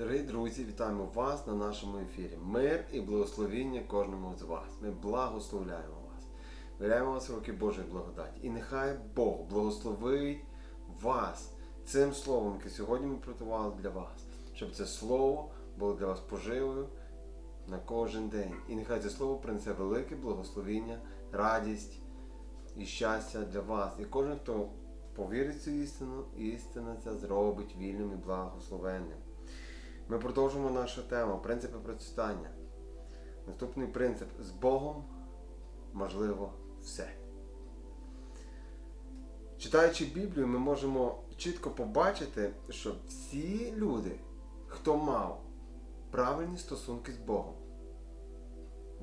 Дорогі друзі, вітаємо вас на нашому ефірі. Мир і благословіння кожному з вас. Ми благословляємо вас. Віряємо вас в руки Божої благодаті. І нехай Бог благословить вас цим словом, яке сьогодні ми приготували для вас, щоб це слово було для вас поживою на кожен день. І нехай це слово принесе велике благословіння, радість і щастя для вас. І кожен, хто повірить цю істину, істина ця зробить вільним і благословенним. Ми продовжуємо нашу тему принципи процвітання. Наступний принцип з Богом можливо все. Читаючи Біблію, ми можемо чітко побачити, що всі люди, хто мав правильні стосунки з Богом,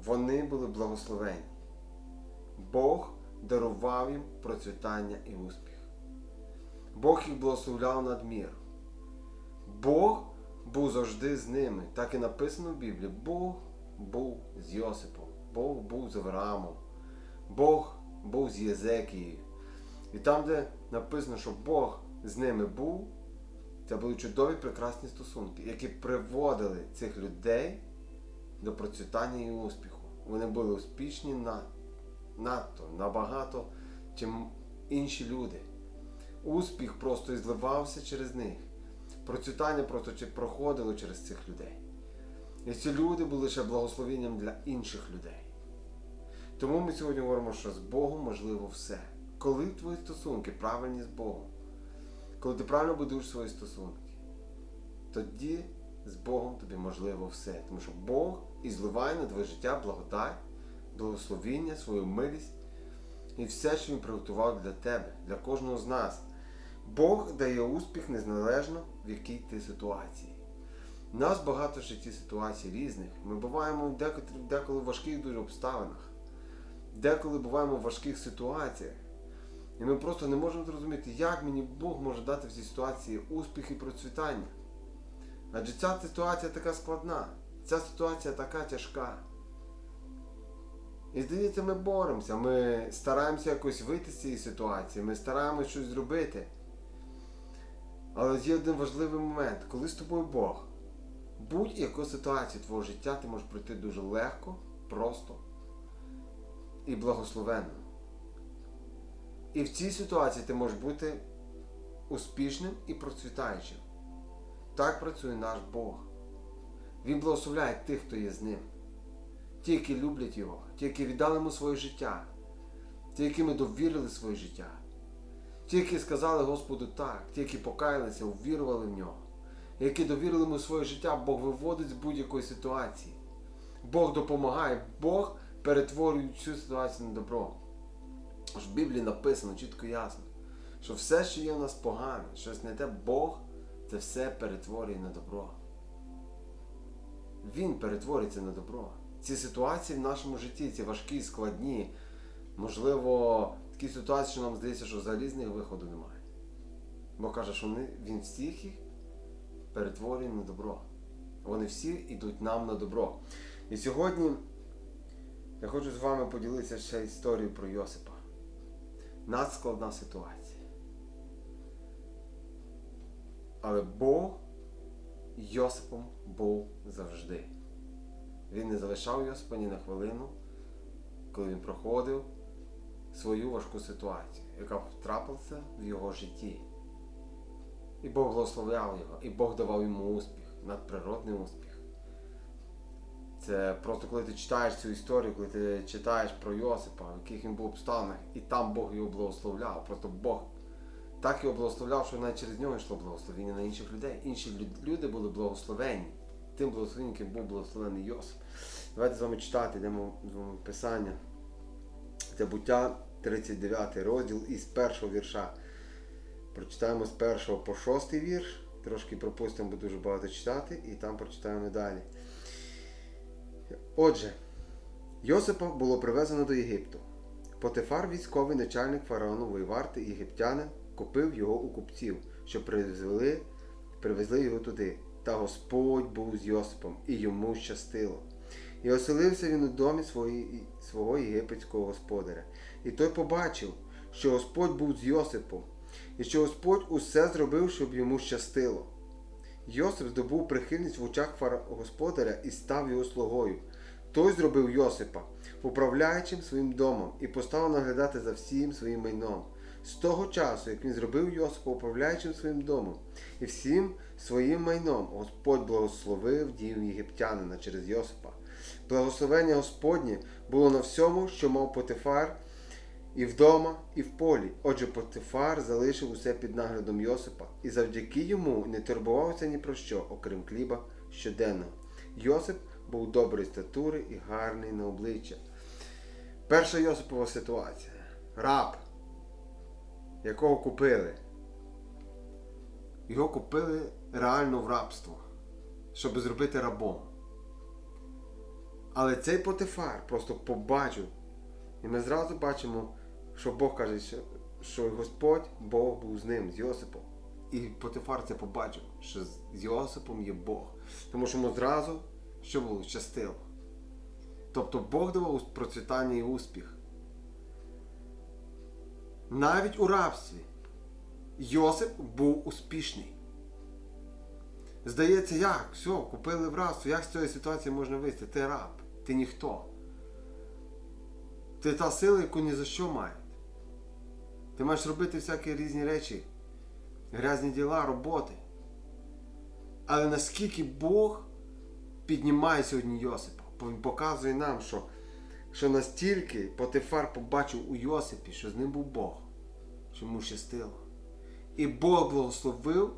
вони були благословені. Бог дарував їм процвітання і успіх. Бог їх благословляв надміру. Бог був завжди з ними. Так і написано в Біблії. Бог був з Йосипом, Бог був з Авраамом, Бог був з Єзекією. І там, де написано, що Бог з ними був, це були чудові прекрасні стосунки, які приводили цих людей до процвітання і успіху. Вони були успішні на, надто, набагато, чим інші люди. Успіх просто і зливався через них. Процвітання просто проходило через цих людей. І ці люди були ще благословенням для інших людей. Тому ми сьогодні говоримо, що з Богом можливо все. Коли твої стосунки правильні з Богом, коли ти правильно будуєш свої стосунки, тоді з Богом тобі можливо все. Тому що Бог і зливає на твоє життя благодать, благословіння, свою милість і все, що він приготував для тебе, для кожного з нас. Бог дає успіх незалежно в якій ти ситуації. У нас багато в житті ситуацій різних. Ми буваємо в декотр- деколи в важких дуже обставинах, деколи буваємо в важких ситуаціях. І ми просто не можемо зрозуміти, як мені Бог може дати в цій ситуації успіх і процвітання. Адже ця ситуація така складна, ця ситуація така тяжка. І здається, ми боремося, ми стараємося якось вийти з цієї ситуації, ми стараємося щось зробити. Але є один важливий момент, коли з тобою Бог, будь-яку ситуацію твого життя ти можеш пройти дуже легко, просто і благословенно. І в цій ситуації ти можеш бути успішним і процвітаючим. Так працює наш Бог. Він благословляє тих, хто є з ним. Ті, які люблять його, ті, які віддали йому своє життя, ті, якими довірили своє життя. Ті, які сказали Господу так, ті, які покаялися, увірували в нього, які довірили йому своє життя, Бог виводить з будь-якої ситуації. Бог допомагає, Бог перетворює цю ситуацію на добро. В Біблії написано чітко і ясно, що все, що є у нас погане, щось не те, Бог це все перетворює на добро. Він перетворюється на добро. Ці ситуації в нашому житті, ці важкі, складні, можливо, такі ситуації, що нам здається, що взагалі з них виходу немає. Бо каже, що вони, він всіх їх перетворює на добро. Вони всі йдуть нам на добро. І сьогодні я хочу з вами поділитися ще історією про Йосипа. Надскладна ситуація. Але Бог Йосипом був завжди. Він не залишав Йосипа ні на хвилину, коли він проходив свою важку ситуацію, яка трапилася в його житті. І Бог благословляв його, і Бог давав йому успіх, надприродний успіх. Це просто коли ти читаєш цю історію, коли ти читаєш про Йосипа, в яких він був обставинах, і там Бог його благословляв. Просто Бог так його благословляв, що навіть через нього йшло благословення на інших людей. Інші люди були благословені. Тим благословенням, яким був благословений Йосип. Давайте з вами читати, йдемо в Писання. Це буття 39 розділ із першого вірша. Прочитаємо з першого по шостий вірш. Трошки пропустимо, бо дуже багато читати, і там прочитаємо далі. Отже, Йосипа було привезено до Єгипту. Потифар, військовий начальник фараонової варти єгиптянин, купив його у купців, що привезли, привезли його туди. Та Господь був з Йосипом, і йому щастило. І оселився він у домі свої, свого єгипетського господаря. І той побачив, що Господь був з Йосипом, і що Господь усе зробив, щоб йому щастило. Йосип здобув прихильність в очах господаря і став його слугою. Той зробив Йосипа управляючим своїм домом і поставив наглядати за всім своїм майном. З того часу, як він зробив Йосипа управляючим своїм домом і всім своїм майном, Господь благословив дім єгиптянина через Йосипа. Благословення Господнє було на всьому, що мав Потифар, і вдома, і в полі. Отже, Потифар залишив усе під наглядом Йосипа, і завдяки йому не турбувався ні про що, окрім хліба щоденного. Йосип був доброї статури і гарний на обличчя. Перша Йосипова ситуація. Раб, якого купили. Його купили реально в рабство, щоб зробити рабом. Але цей Потифар просто побачив. І ми зразу бачимо, що Бог каже, що, що Господь Бог був з ним, з Йосипом. І Потифар це побачив, що з Йосипом є Бог. Тому що йому зразу що було щастило. Тобто Бог давав процвітання і успіх. Навіть у рабстві Йосип був успішний. Здається, як? Все, купили в рабство. Як з цієї ситуації можна вийти? Ти раб, ти ніхто. Ти та сила, яку ні за що мають. Ти маєш робити всякі різні речі, грязні діла, роботи. Але наскільки Бог піднімає сьогодні Йосипа, він показує нам, що, що настільки Потифар побачив у Йосипі, що з ним був Бог, що йому щастило. І Бог благословив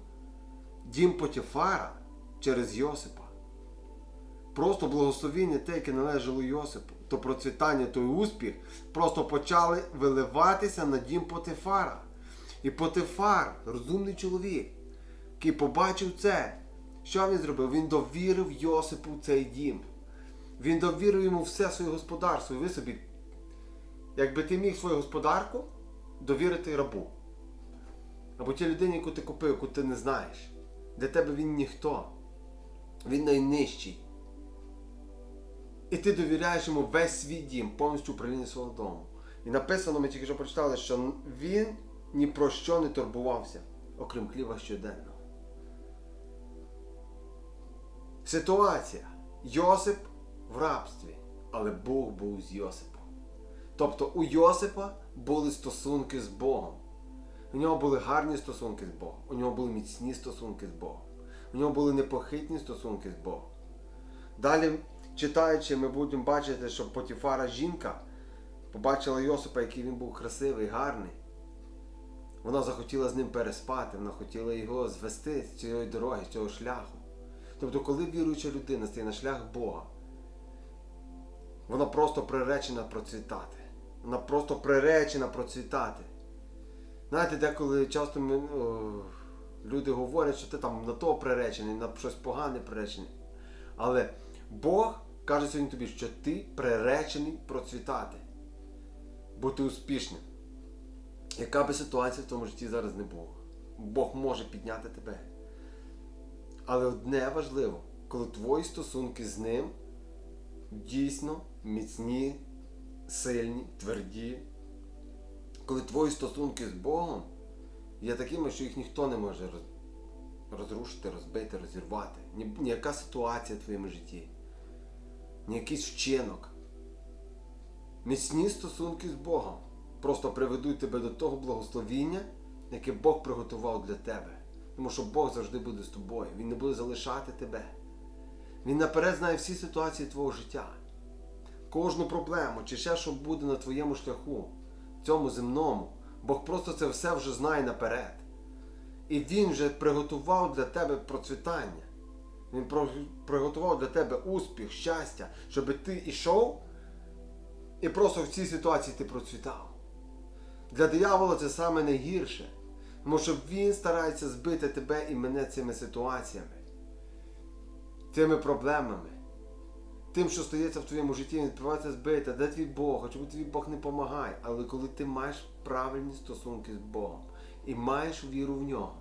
дім Потифара через Йосипа. Просто благословіння те, яке належало Йосипу, то процвітання, той успіх, просто почали виливатися на дім Потифара. І Потифар, розумний чоловік, який побачив це, що він зробив? Він довірив Йосипу цей дім. Він довірив йому все своє господарство. Ви собі, якби ти міг свою господарку довірити рабу. Або тій людині, яку ти купив, яку ти не знаєш. Для тебе він ніхто. Він найнижчий. І ти довіряєш йому весь свій дім, повністю управління свого дому. І написано, ми тільки що прочитали, що він ні про що не турбувався, окрім хліба щоденного. Ситуація. Йосип в рабстві, але Бог був з Йосипом. Тобто у Йосипа були стосунки з Богом. У нього були гарні стосунки з Богом, у нього були міцні стосунки з Богом, у нього були непохитні стосунки з Богом. Далі, читаючи, ми будемо бачити, що Потіфара жінка побачила Йосипа, який він був красивий, гарний. Вона захотіла з ним переспати, вона хотіла його звести з цієї дороги, з цього шляху. Тобто, коли віруюча людина стає на шлях Бога, вона просто приречена процвітати. Вона просто приречена процвітати. Знаєте, деколи часто ми, о, люди говорять, що ти там на то приречений, на щось погане приречений. Але Бог каже сьогодні тобі, що ти приречений процвітати, бути успішним. Яка би ситуація в тому житті зараз не була, Бог може підняти тебе. Але одне важливо, коли твої стосунки з ним дійсно міцні, сильні, тверді, коли твої стосунки з Богом є такими, що їх ніхто не може розрушити, розбити, розірвати. Ні, ніяка ситуація в твоєму житті, ні якийсь вчинок. Міцні стосунки з Богом просто приведуть тебе до того благословіння, яке Бог приготував для тебе. Тому що Бог завжди буде з тобою. Він не буде залишати тебе. Він наперед знає всі ситуації твого життя. Кожну проблему чи ще що буде на твоєму шляху, цьому земному. Бог просто це все вже знає наперед. І Він вже приготував для тебе процвітання. Він приготував для тебе успіх, щастя, щоб ти йшов і просто в цій ситуації ти процвітав. Для диявола це саме найгірше. Тому що він старається збити тебе і мене цими ситуаціями, цими проблемами. Тим, що стається в твоєму житті, він відбувається збити. Де твій Бог? А чому твій Бог не допомагає? Але коли ти маєш правильні стосунки з Богом і маєш віру в нього,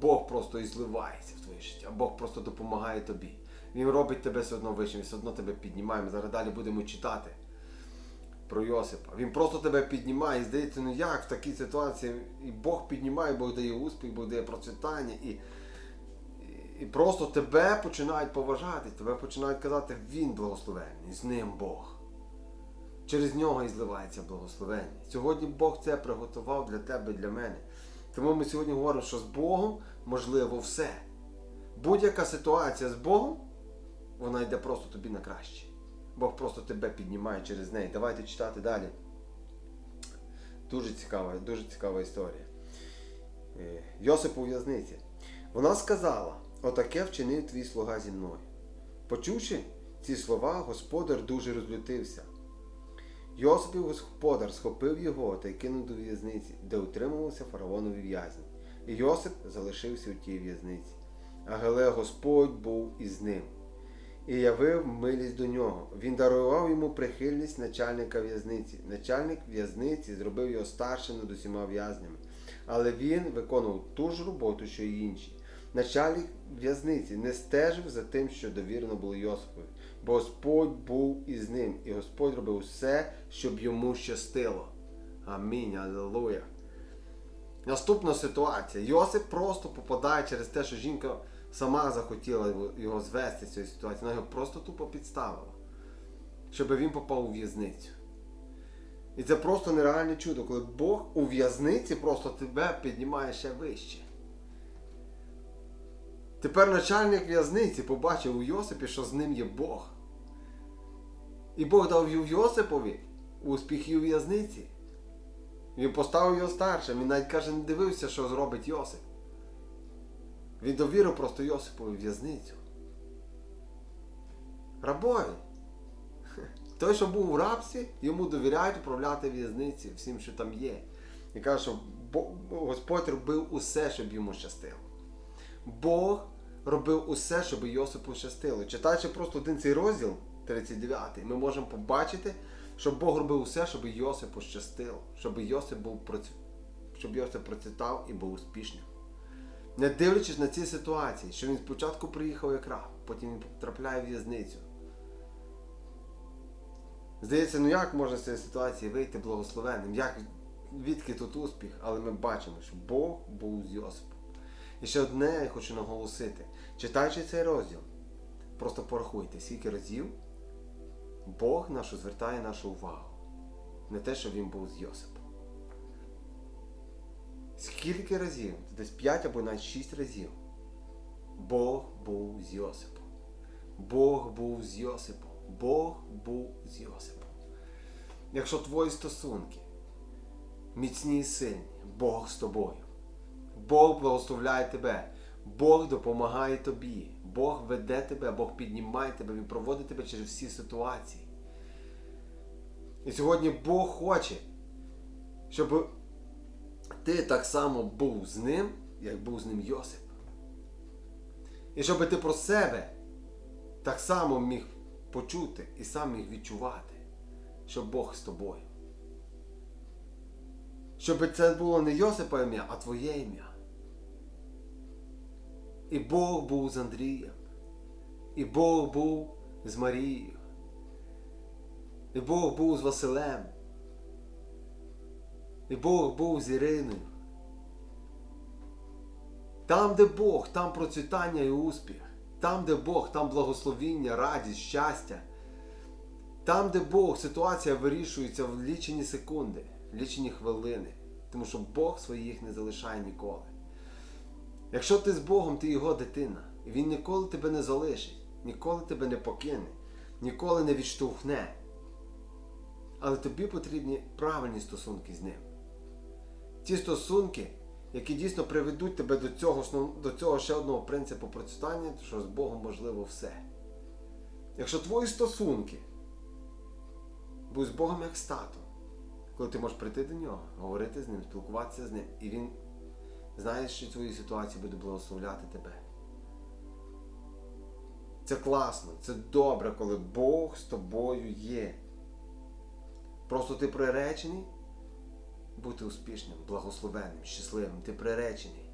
Бог просто і зливається в твоє життя. Бог просто допомагає тобі. Він робить тебе все одно вищим, все одно тебе піднімає. Ми зараз далі будемо читати про Йосипа. Він просто тебе піднімає і здається, ну як в такій ситуації і Бог піднімає, Бог дає успіх, Бог дає процвітання. І, і просто тебе починають поважати, тебе починають казати, він благословенний, з ним Бог. Через нього і зливається благословення. Сьогодні Бог це приготував для тебе для мене. Тому ми сьогодні говоримо, що з Богом можливо все. Будь-яка ситуація з Богом, вона йде просто тобі на краще. Бог просто тебе піднімає через неї. Давайте читати далі. Дуже цікава, дуже цікава історія. Е, Йосип у в'язниці. Вона сказала: Отаке вчинив твій слуга зі мною. Почувши ці слова, господар дуже розлютився. Йосипів господар схопив його та й кинув до в'язниці, де утримувався фараонові в'язні. І Йосип залишився у тій в'язниці. Але Господь був із ним і явив милість до нього. Він дарував йому прихильність начальника в'язниці. Начальник в'язниці зробив його старшим над усіма в'язнями. Але він виконував ту ж роботу, що й інші. Начальник в'язниці не стежив за тим, що довірено було Йосипові, бо Господь був із ним, і Господь робив все, щоб йому щастило. Амінь, алілуя. Наступна ситуація. Йосип просто попадає через те, що жінка сама захотіла його звести з цієї ситуації. Вона його просто тупо підставила, щоб він попав у в'язницю. І це просто нереальне чудо, коли Бог у в'язниці просто тебе піднімає ще вище. Тепер начальник в'язниці побачив у Йосипі, що з ним є Бог. І Бог дав Йосипові успіхи у в'язниці. Він поставив його старшим. Він навіть каже, не дивився, що зробить Йосип. Він довірив просто Йосипові в'язницю. Рабові. Той, що був у рабстві, йому довіряють управляти в'язниці, всім, що там є. І каже, що Господь робив усе, щоб йому щастило. Бог робив усе, щоб Йосипу щастило. Читаючи просто один цей розділ, 39, ми можемо побачити, що Бог робив усе, щоб Йосипу щастило, щоб Йосип був щоб Йосип процвітав і був успішним. Не дивлячись на ці ситуації, що він спочатку приїхав як раб, потім він потрапляє в в'язницю. Здається, ну як можна з цієї ситуації вийти благословенним? Як, відки тут успіх? Але ми бачимо, що Бог був з Йосипом. І ще одне я хочу наголосити. Читаючи цей розділ, просто порахуйте, скільки разів Бог нашу звертає нашу увагу. Не те, що він був з Йосипом. Скільки разів? Десь 5 або навіть 6 разів. Бог був з Йосипом. Бог був з Йосипом. Бог був з Йосипом. Якщо твої стосунки міцні і сильні, Бог з тобою. Бог благословляє тебе. Бог допомагає тобі. Бог веде тебе, Бог піднімає тебе, Він проводить тебе через всі ситуації. І сьогодні Бог хоче, щоб ти так само був з ним, як був з ним Йосип. І щоб ти про себе так само міг почути і сам міг відчувати, що Бог з тобою. Щоб це було не Йосипа ім'я, а твоє ім'я. І Бог був з Андрієм. І Бог був з Марією. І Бог був з Василем. І Бог був з Іриною. Там, де Бог, там процвітання і успіх. Там, де Бог, там благословіння, радість, щастя. Там, де Бог, ситуація вирішується в лічені секунди, в лічені хвилини. Тому що Бог своїх не залишає ніколи. Якщо ти з Богом, ти його дитина, і Він ніколи тебе не залишить, ніколи тебе не покине, ніколи не відштовхне. Але тобі потрібні правильні стосунки з ним. Ті стосунки, які дійсно приведуть тебе до цього, до цього ще одного принципу процвітання, що з Богом можливо все. Якщо твої стосунки будуть з Богом як з татом, коли ти можеш прийти до нього, говорити з ним, спілкуватися з ним, і він знає, що в твоїй ситуації буде благословляти тебе. Це класно, це добре, коли Бог з тобою є. Просто ти приречений бути успішним, благословенним, щасливим. Ти приречений.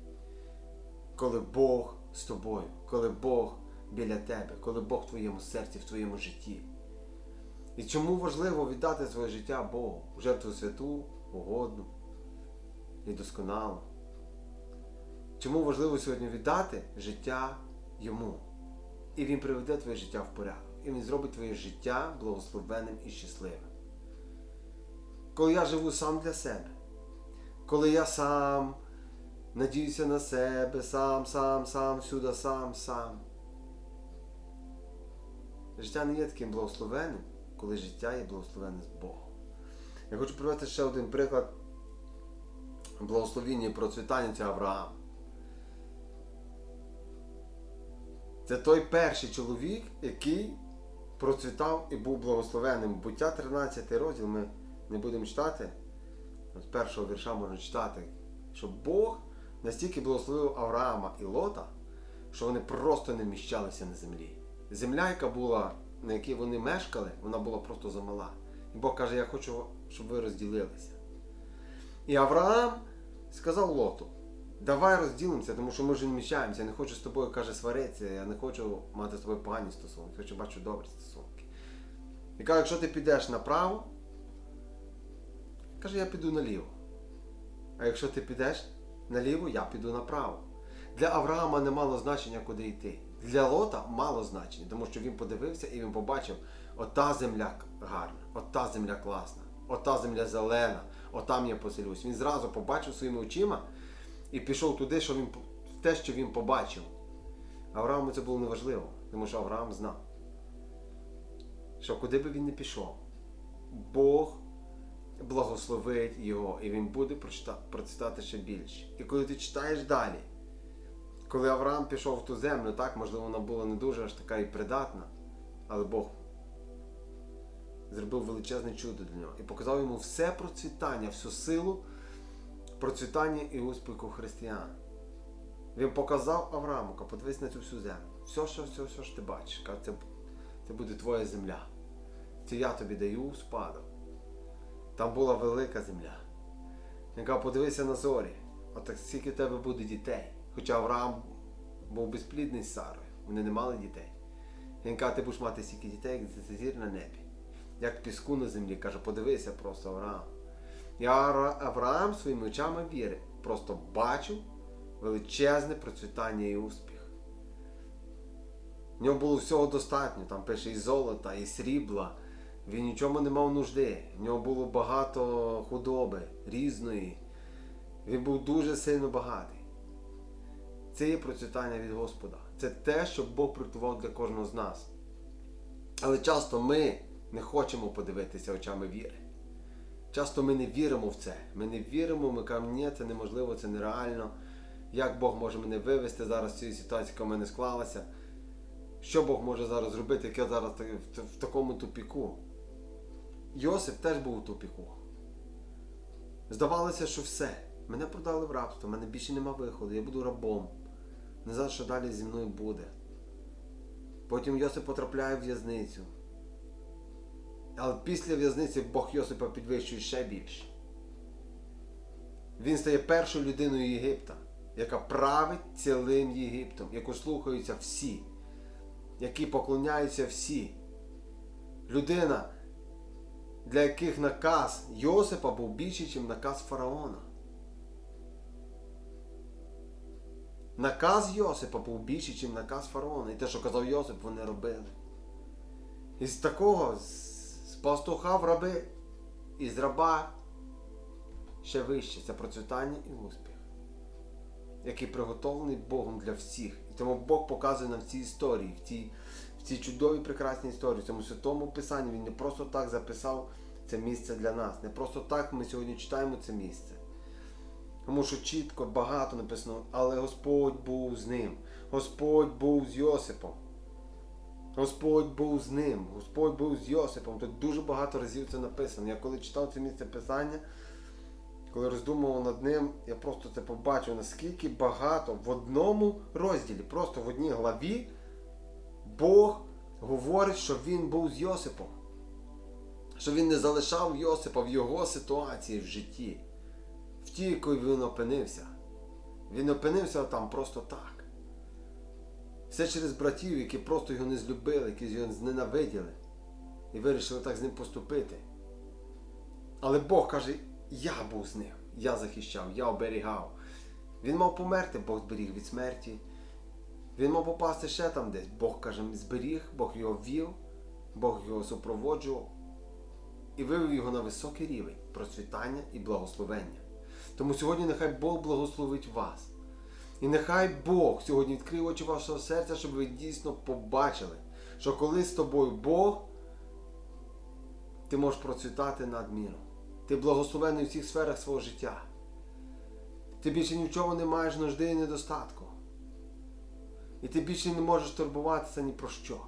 Коли Бог з тобою, коли Бог біля тебе, коли Бог в твоєму серці, в твоєму житті. І чому важливо віддати своє життя Богу, жертву святу, угодну і досконалу? Чому важливо сьогодні віддати життя йому. І він приведе твоє життя в порядок. І він зробить твоє життя благословенним і щасливим. Коли я живу сам для себе, коли я сам надіюся на себе, сам, сам, сам, всюди, сам, сам. Життя не є таким благословенним, коли життя є благословенне з Богом. Я хочу привести ще один приклад благословіння і процвітання цього Авраама. Це той перший чоловік, який процвітав і був благословенним. Буття 13 розділ ми не будемо читати. З першого вірша можна читати, що Бог настільки благословив Авраама і Лота, що вони просто не вміщалися на землі. Земля, яка була, на якій вони мешкали, вона була просто замала. І Бог каже, я хочу, щоб ви розділилися. І Авраам сказав Лоту, давай розділимося, тому що ми вже не вміщаємося. Я не хочу з тобою, каже, сваритися, я не хочу мати з тобою погані стосунки, хочу бачити добрі стосунки. І каже, якщо ти підеш направо, каже, я піду наліво. А якщо ти підеш наліво, я піду направо. Для Авраама не мало значення, куди йти. Для Лота мало значення, тому що він подивився і він побачив, ота земля гарна, ота земля класна, ота земля зелена, отам я поселюсь. Він зразу побачив своїми очима і пішов туди, що він, те, що він побачив. Аврааму це було неважливо, тому що Авраам знав, що куди би він не пішов, Бог благословить його, і він буде прочита- процвітати ще більше. І коли ти читаєш далі, коли Авраам пішов в ту землю, так, можливо, вона була не дуже аж така і придатна, але Бог зробив величезне чудо для нього і показав йому все процвітання, всю силу процвітання і успіху християн. Він показав Аврааму, каже, подивись на цю всю землю. Все, що, все, все, що ти бачиш, каже, це, це буде твоя земля. Це я тобі даю спадок. Там була велика земля. Він каже, подивися на зорі, отак скільки в тебе буде дітей. Хоча Авраам був безплідний з Сарою, вони не мали дітей. Він каже, ти будеш мати стільки дітей, як зір на небі. Як піску на землі, каже, подивися просто Авраам. Авра- Авраам своїми очами віри просто бачив величезне процвітання і успіх. В нього було всього достатньо, там пише і золота, і срібла. Він нічому не мав нужди. В нього було багато худоби, різної. Він був дуже сильно багатий. Це є процвітання від Господа. Це те, що Бог приготував для кожного з нас. Але часто ми не хочемо подивитися очами віри. Часто ми не віримо в це. Ми не віримо, ми кажемо, ні, це неможливо, це нереально. Як Бог може мене вивести зараз з цієї ситуації, яка в мене склалася? Що Бог може зараз зробити, як я зараз в, такому тупіку? Йосип теж був у тупіку. Здавалося, що все. Мене продали в рабство, мене більше нема виходу, я буду рабом. Не знаю, що далі зі мною буде. Потім Йосип потрапляє в в'язницю. Але після в'язниці Бог Йосипа підвищує ще більше. Він стає першою людиною Єгипта, яка править цілим Єгиптом, яку слухаються всі, які поклоняються всі. Людина, для яких наказ Йосипа був більший, ніж наказ фараона. Наказ Йосипа був більший, ніж наказ фараона. І те, що казав Йосип, вони робили. І з такого, з з пастуха в раби, і з раба ще вище. Це процвітання і успіх, який приготовлений Богом для всіх. І тому Бог показує нам в цій історії, в цій, в цій чудовій прекрасній історії, в цьому святому писанні. Він не просто так записав це місце для нас. Не просто так ми сьогодні читаємо це місце. Тому що чітко, багато написано, але Господь був з ним. Господь був з Йосипом. Господь був з ним, Господь був з Йосипом. Тут дуже багато разів це написано. Я коли читав це місце писання, коли роздумував над ним, я просто це побачив, наскільки багато в одному розділі, просто в одній главі, Бог говорить, що він був з Йосипом. Що він не залишав Йосипа в його ситуації в житті, в тій, якої він опинився. Він опинився там просто так. Все через братів, які просто його не злюбили, які його зненавиділи і вирішили так з ним поступити. Але Бог каже, я був з ним, я захищав, я оберігав. Він мав померти, Бог зберіг від смерті. Він мав попасти ще там десь. Бог каже, зберіг, Бог його вів, Бог його супроводжував і вивів його на високий рівень процвітання і благословення. Тому сьогодні нехай Бог благословить вас. І нехай Бог сьогодні відкриє очі вашого серця, щоб ви дійсно побачили, що коли з тобою Бог, ти можеш процвітати над міром. Ти благословений у всіх сферах свого життя. Ти більше ні в чому не маєш нужди і недостатку. І ти більше не можеш турбуватися ні про що.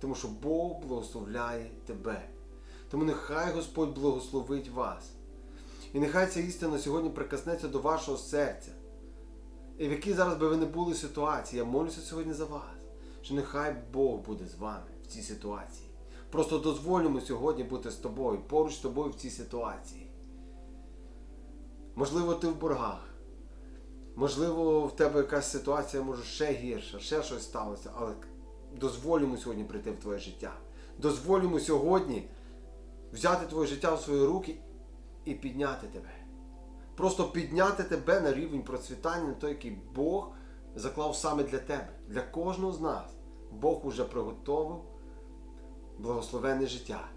Тому що Бог благословляє тебе. Тому нехай Господь благословить вас. І нехай ця істина сьогодні прикоснеться до вашого серця. І в якій зараз би ви не були ситуації, я молюся сьогодні за вас, що нехай Бог буде з вами в цій ситуації. Просто дозволимо сьогодні бути з тобою, поруч з тобою в цій ситуації. Можливо, ти в боргах. Можливо, в тебе якась ситуація може ще гірша, ще щось сталося, але дозволимо сьогодні прийти в твоє життя. Дозволимо сьогодні взяти твоє життя в свої руки і підняти тебе. Просто підняти тебе на рівень процвітання, той, який Бог заклав саме для тебе, для кожного з нас. Бог уже приготовив благословенне життя,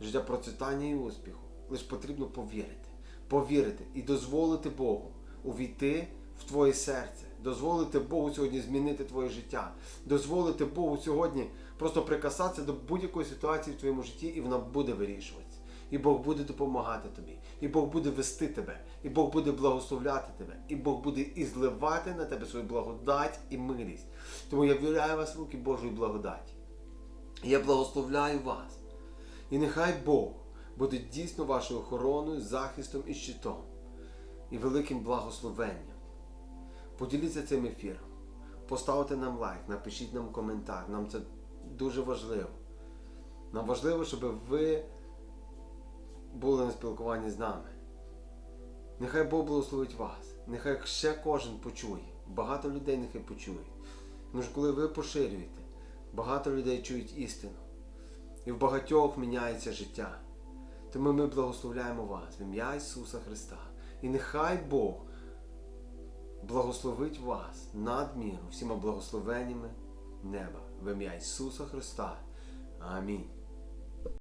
життя процвітання і успіху. Лише потрібно повірити, повірити і дозволити Богу увійти в твоє серце, дозволити Богу сьогодні змінити твоє життя, дозволити Богу сьогодні просто прикасатися до будь-якої ситуації в твоєму житті, і вона буде вирішуватися. І Бог буде допомагати тобі, і Бог буде вести тебе, і Бог буде благословляти тебе, і Бог буде і зливати на тебе свою благодать і милість. Тому я ввіряю вас в руки Божої благодаті. Я благословляю вас. І нехай Бог буде дійсно вашою охороною, захистом і щитом, і великим благословенням. Поділіться цим ефіром, поставте нам лайк, напишіть нам коментар. Нам це дуже важливо. Нам важливо, щоб ви були на спілкуванні з нами. Нехай Бог благословить вас. Нехай ще кожен почує. Багато людей нехай почують. Ну ж коли ви поширюєте, багато людей чують істину. І в багатьох міняється життя. Тому ми благословляємо вас в ім'я Ісуса Христа. І нехай Бог благословить вас над міру всіма благословеннями неба в ім'я Ісуса Христа. Амінь.